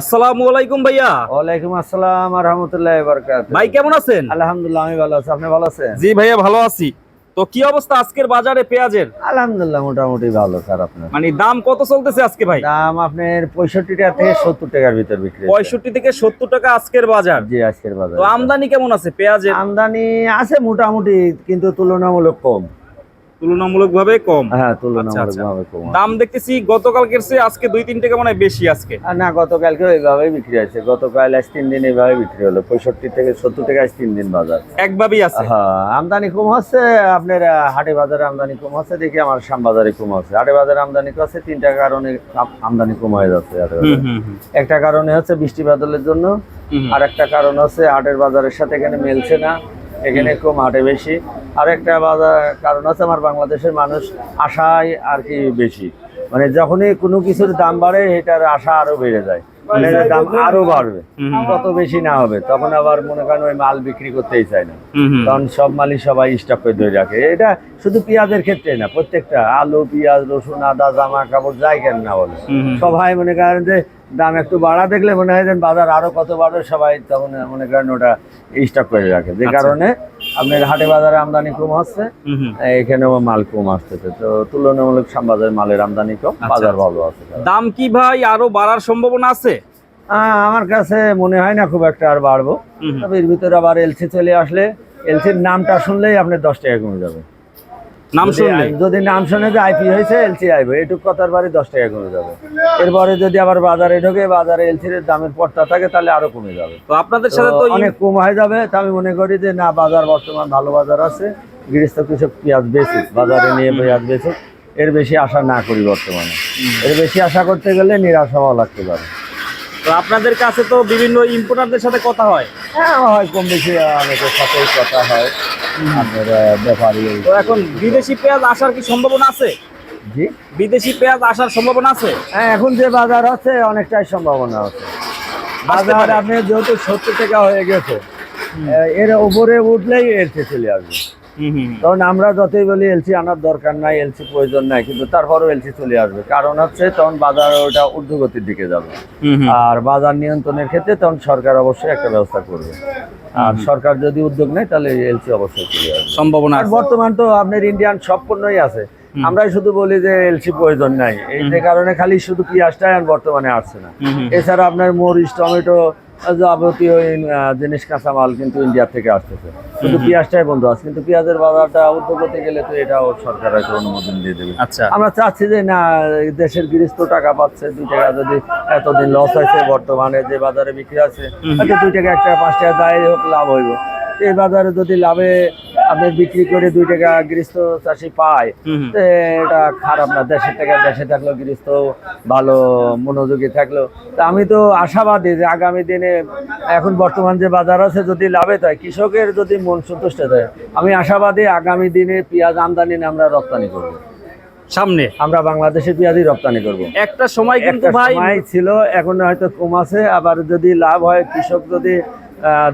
আসসালামু আলাইকুম ভাইয়া। ওয়ালাইকুম আসসালাম রহমতুল্লাহ বরকাত ভাই কেমন আছেন? আলহামদুলিল্লাহ আমি ভালো আছি। আপনি ভালো আছেন? জি ভাইয়া ভালো আছি। তো কি অবস্থা আজকের বাজারে পেঁয়াজের? আলহামদুলিল্লাহ মোটামুটি ভালো স্যার আপনার। মানে দাম কত চলতেছে আজকে ভাই? দাম আপনার পঁয়ষট্টি টাকা থেকে সত্তর টাকার ভিতর বিক্রি পঁয়ষট্টি থেকে সত্তর টাকা আজকের বাজার। জি আজকের বাজার। তো আমদানি কেমন আছে পেঁয়াজের? আমদানি আছে মোটামুটি কিন্তু তুলনামূলক কম। তুলনামূলক ভাবে কম। হ্যাঁ তুলনামূলক আচ্ছা। কম। দাম দেখতেছি গতকালকের চেয়ে আজকে দুই তিন টাকা মনে বেশি আজকে না গতকালকে এইভাবেই বিক্রি হয়েছে। গতকাল আজ তিন দিন এইভাবে বিক্রি হলো। পঁয়ষট্টি থেকে সত্তর টাকা আজ তিন দিন বাজার। একভাবেই আছে। হ্যাঁ আমদানি কম হচ্ছে আপনার হাটে বাজারে আমদানি কম হচ্ছে দেখি আমার শাম বাজারে কম হচ্ছে। হাটে বাজারে আমদানি কম হচ্ছে তিনটা কারণে আমদানি কম হয়ে যাচ্ছে হাটে একটা কারণে হচ্ছে বৃষ্টি বাদলের জন্য। আর একটা কারণ হচ্ছে হাটের বাজারের সাথে এখানে মেলছে না। এখানে কম হাটে বেশি। আর একটা বাজার কারণ আছে আমার বাংলাদেশের মানুষ আশায় আর কি বেশি। মানে যখনই কোনো কিছুর দাম বাড়ে এটার আশা আরও বেড়ে যায়। মানে দাম আরও বাড়বে। কত বেশি না হবে। তখন আবার মনে করেন ওই মাল বিক্রি করতেই চায় না। তখন সব মালই সবাই স্টক করে ধরে রাখে। এটা শুধু পেঁয়াজের ক্ষেত্রে না প্রত্যেকটা আলু পেঁয়াজ রসুন আদা জামা কাপড় যাই কেন না বলে। সবাই মনে করেন যে দাম একটু বাড়া দেখলে মনে হয় যেন বাজার আরও কত বাড়বে সবাই তখন মনে করেন ওটা স্টক করে রাখে যে আচ্ছা। কারণে আপনার হাটে বাজারে আমদানি কম হচ্ছে। এখানেও মাল কম আসতেছে তো তুলনামূলক শ্যামবাজার মালের আমদানি কম আচ্ছা, বাজার আচ্ছা। ভালো আছে দাম কি ভাই আরও বাড়ার সম্ভাবনা আছে আমার কাছে মনে হয় না খুব একটা আর বাড়বো। তবে এর ভিতরে আবার এলসি চলে আসলে এলসির নামটা শুনলেই আপনার দশ টাকা কমে যাবে নাম শুনলে? যদি নাম শুনে যে আইপি হয়েছে এলসি আইবে। এটুক কথার বাড়ি দশ টাকা কমে যাবে। এরপরে যদি আবার বাজারে ঢোকে বাজারে এলসির দামের পড়তা থাকে তাহলে আরও কমে যাবে। তো আপনাদের সাথে তো অনেক কম হয়ে যাবে। তা আমি মনে করি যে না বাজার বর্তমান ভালো বাজার আছে। গৃহস্থ কৃষক পেঁয়াজ বেচুক বাজারে নিয়ে পেঁয়াজ বেচুক এর বেশি আশা না করি বর্তমানে। এর বেশি আশা করতে গেলে নিরাশ হওয়া লাগতে পারে। তো আপনাদের কাছে তো বিভিন্ন ইম্পোর্টারদের সাথে কথা হয়। হ্যাঁ হয় কম বেশি অনেকের সাথেই কথা হয়। আপনার ব্যাপারী তো এখন বিদেশি পেঁয়াজ আসার কি সম্ভাবনা আছে? জি? বিদেশি পেঁয়াজ আসার সম্ভাবনা আছে? হ্যাঁ এখন যে বাজার আছে অনেকটাই সম্ভাবনা আছে। বাজার আপনি যেহেতু সত্তর টাকা হয়ে গেছে এর উপরে উঠলেই এর চলে আসবে। কারণ আমরা যতই বলি এলসি আনার দরকার নাই এলসি প্রয়োজন নাই কিন্তু তারপরেও এলসি চলে আসবে। কারণ হচ্ছে তখন বাজার ওটা ঊর্ধ্বগতির দিকে যাবে। আর বাজার নিয়ন্ত্রণের ক্ষেত্রে তখন সরকার অবশ্যই একটা ব্যবস্থা করবে। আর সরকার যদি উদ্যোগ নেয় তাহলে এলসি অবশ্যই চলে আসবে। সম্ভাবনা আর বর্তমান তো আপনার ইন্ডিয়ান সব পণ্যই আছে আমরাই শুধু বলি যে এলসি প্রয়োজন নাই। এই যে কারণে খালি শুধু পেঁয়াজটাই আর বর্তমানে আসছে না। এছাড়া আপনার মরিচ টমেটো যাবতীয় জিনিস কাঁচামাল কিন্তু ইন্ডিয়া থেকে আসতেছে। শুধু পেঁয়াজটাই বন্ধ আছে কিন্তু পেঁয়াজের বাজারটা ঊর্ধ্বগতি গেলে তো এটাও সরকার একটা অনুমোদন দিয়ে দেবে। আচ্ছা। আমরা চাচ্ছি যে না দেশের গৃহস্থ টাকা পাচ্ছে দুই টাকা যদি এতদিন লস হয়েছে বর্তমানে যে বাজারে বিক্রি আছে দুই টাকা একটা পাঁচ টাকা দায় হোক লাভ হইব। এই বাজারে যদি লাভে আপনি বিক্রি করে দুই টাকা গৃহস্থ চাষি পায় এটা খারাপ না। দেশের টাকা দেশে থাকল গৃহস্থ ভালো মনোযোগী থাকল। তা আমি তো আশাবাদী যে আগামী দিনে এখন বর্তমান যে বাজার আছে যদি লাভে হয় কৃষকের যদি মন সন্তুষ্ট হয় আমি আশাবাদী আগামী দিনে পেঁয়াজ আমদানি নিয়ে আমরা রপ্তানি করব। সামনে? আমরা বাংলাদেশে পেঁয়াজই রপ্তানি করব। একটা সময় কিন্তু ভাই ছিল এখন হয়তো কম আছে। আবার যদি লাভ হয় কৃষক যদি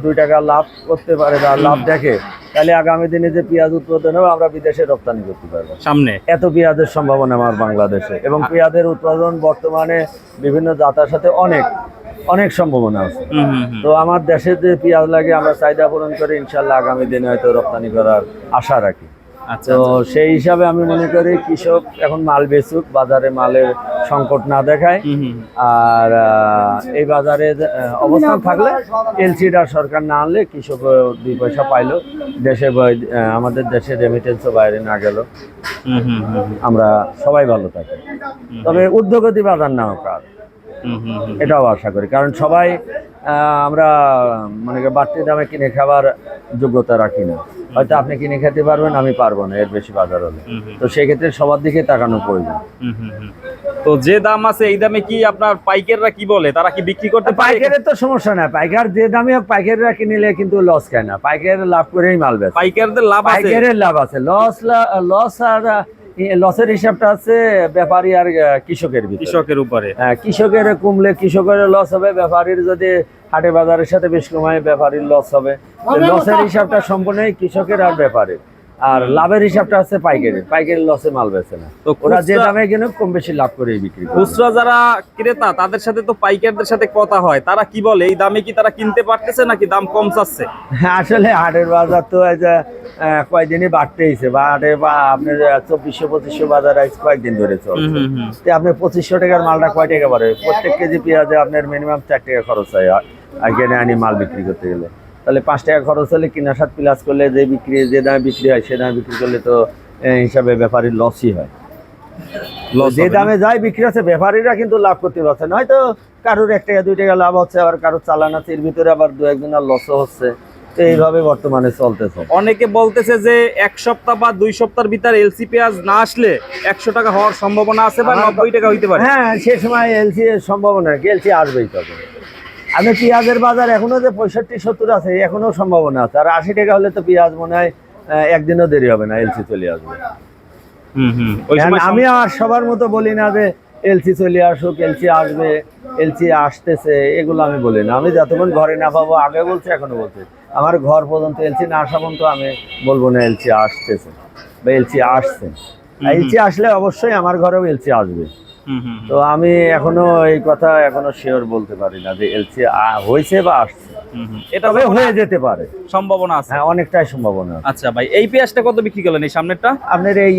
দুই টাকা লাভ করতে পারে বা লাভ দেখে তাহলে আগামী দিনে যে পেঁয়াজ উৎপাদন হবে আমরা বিদেশে রপ্তানি করতে পারব। সামনে। এত পেঁয়াজের সম্ভাবনা আমার বাংলাদেশে। এবং পেঁয়াজের উৎপাদন বর্তমানে বিভিন্ন জাতার সাথে অনেক অনেক সম্ভাবনা আছে। তো আমার দেশে যে পেঁয়াজ লাগে আমরা চাহিদা পূরণ করে ইনশাল্লাহ আগামী দিনে হয়তো রপ্তানি করার আশা রাখি। তো সেই হিসাবে আমি মনে করি কৃষক এখন মাল বেচুক বাজারে মালের সংকট না দেখায়। আর এই বাজারে অবস্থান থাকলে এলসিডার সরকার না আনলে কৃষক দুই পয়সা পাইলো। দেশে আমাদের দেশে রেমিটেন্সও বাইরে না গেল। আমরা সবাই ভালো থাকি। তবে উদ্যোগতি বাজার না হোক আর। এটাও আশা করি। কারণ সবাই আমরা মানে বাড়তি দামে কিনে খাবার যোগ্যতা রাখি না। হয়তো আপনি কিনে খেতে পারবেন আমি পারব না এর বেশি বাজার হলে। তো সেক্ষেত্রে সবার দিকে তাকানো প্রয়োজন। তো যে দাম আছে এই দামে কি আপনার পাইকাররা কি বলে? তারা কি বিক্রি করতে পারে? পাইকারের তো সমস্যা না পাইকার যে দামে পাইকাররা কিনলে কিন্তু লস খায় না। পাইকার লাভ করেই মাল বেচে। পাইকারদের লাভ আছে? পাইকারের লাভ আছে। লস লস আর লসের হিসাবটা আছে ব্যাপারী আর কৃষকের কৃষকের উপরে। হ্যাঁ, কৃষকের কমলে কৃষকের লস হবে ব্যাপারীর যদি হাটে বাজারের সাথে বেশ কমায় ব্যাপারীর লস হবে। লসের হিসাবটা সম্পূর্ণই কৃষকের আর ব্যাপারীর। আর লাভের হিসাবটা হচ্ছে পাইকারি। পাইকারি লসে মাল বেচে না। তো ওরা যে দামে কিনে কম বেশি লাভ করে বিক্রি করে। খুচরা যারা ক্রেতা তাদের সাথে তো পাইকারদের সাথে কথা হয়। তারা কি বলে? এই দামে কি তারা কিনতে পারতেছে নাকি দাম কম চাচ্ছে? হ্যাঁ, আসলে হাটের বাজার তো এই যে আহ, কয়েকদিনই বাড়তেইছে বা হাটে বা আপনার চব্বিশশো পঁচিশশো বাজার আজ কয়েকদিন ধরে চলছে। তো আপনার পঁচিশশো টাকার মালটা কয় টাকা পড়ে প্রত্যেক কেজি পেঁয়াজে আপনার মিনিমাম চার টাকা খরচ হয়। এখানে আনি মাল বিক্রি করতে গেলে। তাহলে পাঁচ টাকা খরচ হলে কিনা সাত প্লাস করলে যে বিক্রি যে দামে বিক্রি হয় সে দামে বিক্রি করলে তো হিসাবে ব্যাপারীর লসই হয়। যে দামে যায় বিক্রি হচ্ছে ব্যাপারীরা কিন্তু লাভ করতে পারছে না। হয়তো কারোর এক টাকা দুই টাকা লাভ হচ্ছে আবার কারোর চালান আছে এর ভিতরে আবার দু একজনের লসও হচ্ছে। তো এইভাবে বর্তমানে চলতেছে। অনেকে বলতেছে যে এক সপ্তাহ বা দুই সপ্তাহের ভিতর এলসি পেঁয়াজ না আসলে একশো টাকা হওয়ার সম্ভাবনা আছে বা নব্বই টাকা হইতে পারে। হ্যাঁ সে সময় এলসি সম্ভাবনা এলসি আসবেই তবে আমি পেঁয়াজের বাজার এখনও যে পঁয়ষট্টি সত্তর আছে এখনও সম্ভাবনা আছে। আর আশি টাকা হলে তো পেঁয়াজ মনে হয় একদিনও দেরি হবে না এলসি চলে আসবে। আমি আর সবার মতো বলি না যে এলসি চলে আসুক এলসি আসবে এলসি আসতেছে এগুলো আমি বলি না। আমি যতক্ষণ ঘরে না পাবো আগে বলছি এখনও বলছি। আমার ঘর পর্যন্ত এলসি না আসা পর্যন্ত আমি বলব না এলসি আসতেছে বা এলসি আসছে। এলসি আসলে অবশ্যই আমার ঘরেও এলসি আসবে। তো আমি এখনও এই কথা এখনও শিওর বলতে পারি না যে এলসি হয়েছে বা আসছে। এটা হয়ে যেতে পারে। সম্ভাবনা আছে। হ্যাঁ অনেকটাই সম্ভাবনা আচ্ছা ভাই এই পেঁয়াজটা কত বিক্রি করলেন? এই সামনেরটা? আপনার এই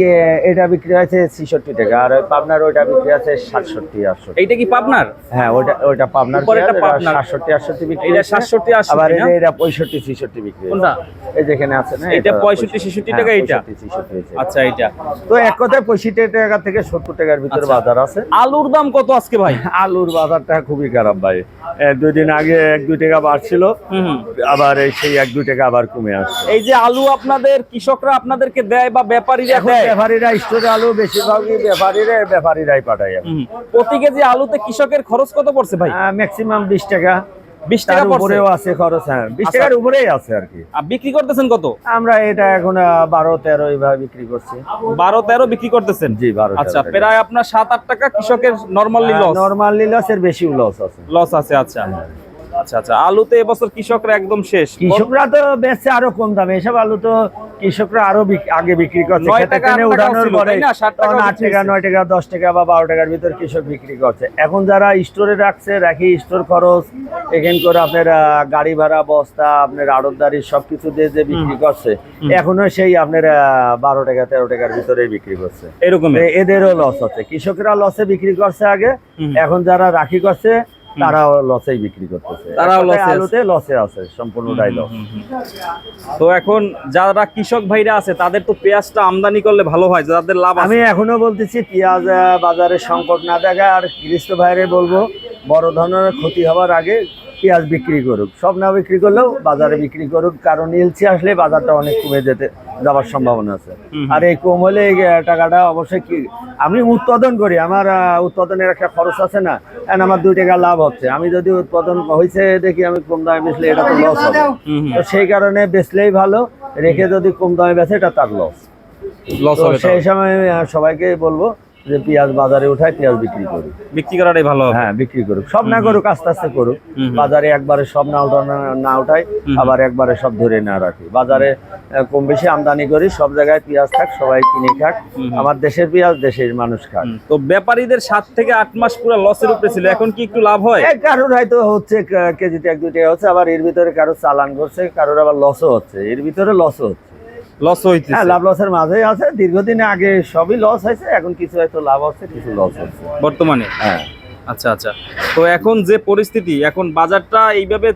এটা বিক্রি আছে ছেষট্টি টাকা আর পাবনার ওইটা বিক্রি আছে সাতষট্টি এইটা কি পাবনার? হ্যাঁ ওইটা ওইটা পাবনার এটা। সাতষট্টি আটষট্টি বিক্রি। 67, 68 আবার এটা পঁয়ষট্টি ছেষট্টি বিক্রি কোনটা? এই যেখানে আছে না এইটা 65, 66 টাকা এইটা? হ্যাঁ, পঁয়ষট্টি, ছেষট্টি হয়েছে। আচ্ছা এইটা। তো এক কথায় পঁয়ষট্টি টাকা থেকে সত্তর টাকার ভিতরে আচ্ছা। বাজার আছে। আলুর দাম কত আজকে ভাই? আলুর বাজারটা খুবই খারাপ ভাই। দুই দিন আগে এক দুই টাকা বাড়ছিল হুম। আবার এই সেই এক দুই টাকা আবার কমে আসছে। এই যে আলু আপনাদের কৃষকরা আপনাদেরকে দেয় বা ব্যাপারীরা দেয়? ব্যাপারীরা স্টোরে আলু বেশিরভাগই ব্যাপারীরা ব্যাপারীরাই পাঠায় প্রতি কেজি আলুতে কৃষকের খরচ কত পড়ছে ভাই? ম্যাক্সিমাম বিশ টাকা। বিশ টাকা উপরেও আছে খরচ হ্যাঁ। বিশ আচ্ছা। টাকার উপরেই আছে আর কি। বিক্রি করতেছেন কত? আমরা এটা এখন বারো তেরো এইভাবে বিক্রি করছি। বারো তেরো বিক্রি করতেছেন? জি বারো আচ্ছা প্রায় আপনার সাত আট টাকা কৃষকের নর্মালি লস নর্মালি লসের বেশি লস আছে। লস আছে আচ্ছা। আচ্ছা আচ্ছা। আলুতে এবছর কৃষকরা একদম শেষ। কৃষকরা তো বেচছে আরও কম দামে। এসব আলু তো কৃষকরা আরও আগে বিক্রি করছে। উঠানোর পরে তখন আট টাকা নয় টাকা দশ টাকা বা বারো টাকার ভিতর কৃষক বিক্রি করছে। এখন যারা স্টোরে রাখছে রাখি স্টোর খরচ এখান করে আপনার গাড়ি ভাড়া বস্তা আপনার আড়তদারি সবকিছু দিয়ে যে বিক্রি করছে এখনও সেই আপনার বারো টাকা তেরো টাকার ভিতরে বিক্রি করছে। এরকম এদেরও লস আছে কৃষকরা লসে বিক্রি করছে আগে এখন যারা রাখি করছে তারাও লসেই বিক্রি করতেছে। তারাও লসে আলুতে লসে আছে সম্পূর্ণটাই লস তো এখন যারা কৃষক ভাইরা আছে তাদের তো পেঁয়াজটা আমদানি করলে ভালো হয় যাদের লাভ আমি এখনও বলতেছি পেঁয়াজ বাজারে সংকট না দেখা আর গৃহস্থ ভাইরে বলব বড় ধরনের ক্ষতি হওয়ার আগে পেঁয়াজ বিক্রি করুক। সব না বিক্রি করলেও বাজারে বিক্রি করুক কারণ এলসি আসলে বাজারটা অনেক কমে যেতে যাওয়ার সম্ভাবনা আছে। আর এই কম হলে টাকাটা অবশ্যই কি আমি উৎপাদন করি আমার উৎপাদনের একটা খরচ আছে না আমার দুই টাকা লাভ হচ্ছে। আমি যদি উৎপাদন হয়েছে দেখি আমি কম দামে বেচলে এটা তো লস হবে। তো সেই কারণে বেচলেই ভালো রেখে যদি কম দামে বেচে এটা তার লস লস সেই সময় সবাইকে বলব যে পেঁয়াজ বাজারে উঠায় পেঁয়াজ বিক্রি করুক বিক্রি করাটাই ভালো হ্যাঁ বিক্রি করুক। সব না করুক আস্তে আস্তে করুক। বাজারে একবারে সব না উঠানো না উঠাই আবার একবারে সব ধরে না রাখি। বাজারে কম বেশি আমদানি করি সব জায়গায় পেঁয়াজ থাক সবাই কিনে খাক। আমার দেশের পেঁয়াজ দেশের মানুষ খাক। তো ব্যাপারীদের সাত থেকে আট মাস পুরো লসের উপরে ছিল এখন কি একটু লাভ হয়? কারোর হয়তো হচ্ছে কেজিতে এক দুই টাকা হচ্ছে আবার এর ভিতরে কারও চালান করছে কারোর আবার লসও হচ্ছে। এর ভিতরে লসও হচ্ছে। লস হইতেছে। হ্যাঁ লাভ লসের মাঝেই আছে। দীর্ঘদিন আগে সবই লস হয়েছে এখন কিছু হয়তো লাভ হচ্ছে কিছু লস হচ্ছে। বর্তমানে? হ্যাঁ। আচ্ছা আচ্ছা। তো এখন যে পরিস্থিতি এখন বাজারটা এইভাবে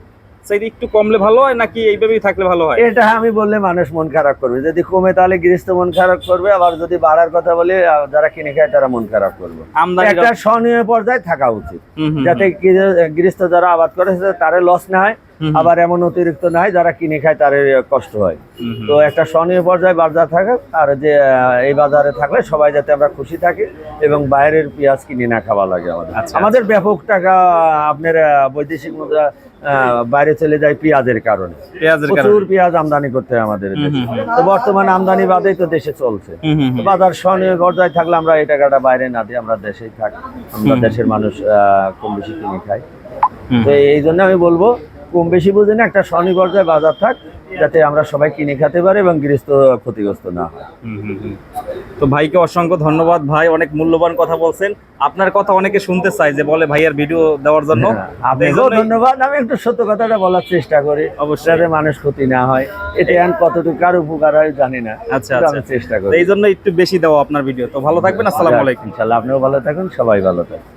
একটু কমলে ভালো হয় নাকি এইভাবেই থাকলে ভালো হয়? এটা আমি বললে মানুষ মন খারাপ করবে। যদি কমে তাহলে গৃহস্থ মন খারাপ করবে আবার যদি বাড়ার কথা বলে যারা কিনে খায় তারা মন খারাপ করবে। একটা স্বনিয় পর্যায়ে থাকা উচিত। যাতে গৃহস্থ যারা আবাদ করেছে তারা লস না হয়। আবার এমন অতিরিক্ত নাই যারা কিনে খায় তার কষ্ট হয়। তো একটা স্বনিয় পর্যায়ে বাজার থাকে আর যে এই বাজারে থাকলে সবাই যাতে আমরা খুশি থাকি এবং বাইরের পেঁয়াজ কিনে না খাওয়া লাগে আমাদের। আচ্ছা, আমাদের ব্যাপক টাকা আপনার বৈদেশিক মুদ্রা বাইরে চলে যায় পেঁয়াজের কারণে। প্রচুর পেঁয়াজ আমদানি করতে হয় আমাদের তো বর্তমানে আমদানি বাদেই তো দেশে চলছে। বাজার স্বনিয় পর্যায়ে থাকলে আমরা এই টাকাটা বাইরে না দিই আমরা দেশেই থাকি আমরা দেশের মানুষ আহ, কম বেশি কিনে খাই। তো এই জন্য আমি বলব কম বেশি বুঝি না একটা স্বনির্ভরতায় বাজার থাক যাতে আমরা সবাই কিনে খেতে পারি এবং গৃহস্থ ক্ষতিগ্রস্ত না হয়। তো ভাইকে অসংখ্য ধন্যবাদ ভাই অনেক মূল্যবান কথা বলছেন। আপনার কথা অনেকে শুনতে চাই যে বলে ভাইয়ার ভিডিও দেওয়ার জন্য। হ্যাঁ, আপনাকেও ধন্যবাদ। আমি একটু সত্য কথাটা বলার চেষ্টা করি অবশ্যই। যাতে মানুষ ক্ষতি না হয়। এটা এখন কতটুকু কার উপকার হয় জানি না। আচ্ছা আচ্ছা। চেষ্টা করি। এই জন্য একটু বেশি দেওয়া আপনার ভিডিও। তো ভালো থাকবেন আসসালামু আলাইকুম। ইনশাল্লাহ আপনিও ভালো থাকুন সবাই ভালো থাকুন।